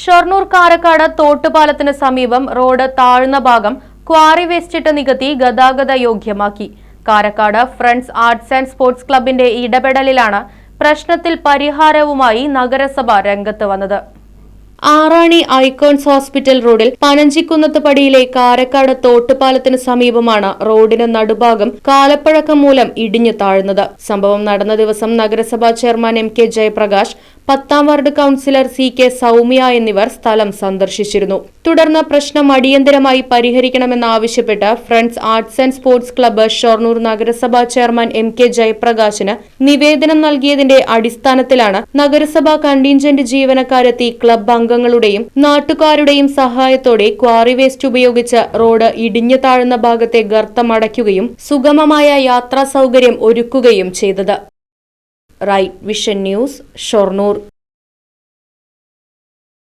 Shoranur Karakkad തോട്ടുപാലത്തിന് സമീപം road താഴ്ന്ന ഭാഗം ക്വാറി വേസ്റ്റിട്ട് നികത്തി ഗതാഗത യോഗ്യമാക്കി. Karakkad friends arts and sports ക്ലബിന്റെ ഇടപെടലിലാണ് പ്രശ്നത്തിൽ പരിഹാരവുമായി നഗരസഭ രംഗത്ത് വന്നത്. ആറാണി ഐക്കോൺസ് ഹോസ്പിറ്റൽ റോഡിൽ പനഞ്ചിക്കുന്നത്ത് പടിയിലെ കാരക്കാട് തോട്ടുപാലത്തിന് സമീപമാണ് റോഡിന് നടുഭാഗം കാലപ്പഴക്കം മൂലം ഇടിഞ്ഞു താഴ്ന്നത്. സംഭവം നടന്ന ദിവസം നഗരസഭാ ചെയർമാൻ എം കെ ജയപ്രകാശ് പത്താം ward councillor C K Soumya എന്നിവർ സ്ഥലം സന്ദർശിച്ചിരുന്നു. തുടർന്ന് പ്രശ്നം അടിയന്തരമായി പരിഹരിക്കണമെന്നാവശ്യപ്പെട്ട് friends arts and sports club Shoranur നഗരസഭാ ചെയർമാൻ എം കെ ജയപ്രകാശിന് നിവേദനം നൽകിയതിന്റെ അടിസ്ഥാനത്തിലാണ് നഗരസഭാ കണ്ടീൻജന്റ് ജീവനക്കാരെത്തി ക്ലബ്ബ് അംഗങ്ങളുടെയും നാട്ടുകാരുടെയും സഹായത്തോടെ ക്വാറി വേസ്റ്റ് ഉപയോഗിച്ച് റോഡ് ഇടിഞ്ഞു താഴ്ന്ന ഭാഗത്തെ ഗർത്തം അടയ്ക്കുകയും സുഗമമായ യാത്രാ സൗകര്യം ഒരുക്കുകയും ചെയ്തത്. Right vision news Shoranur.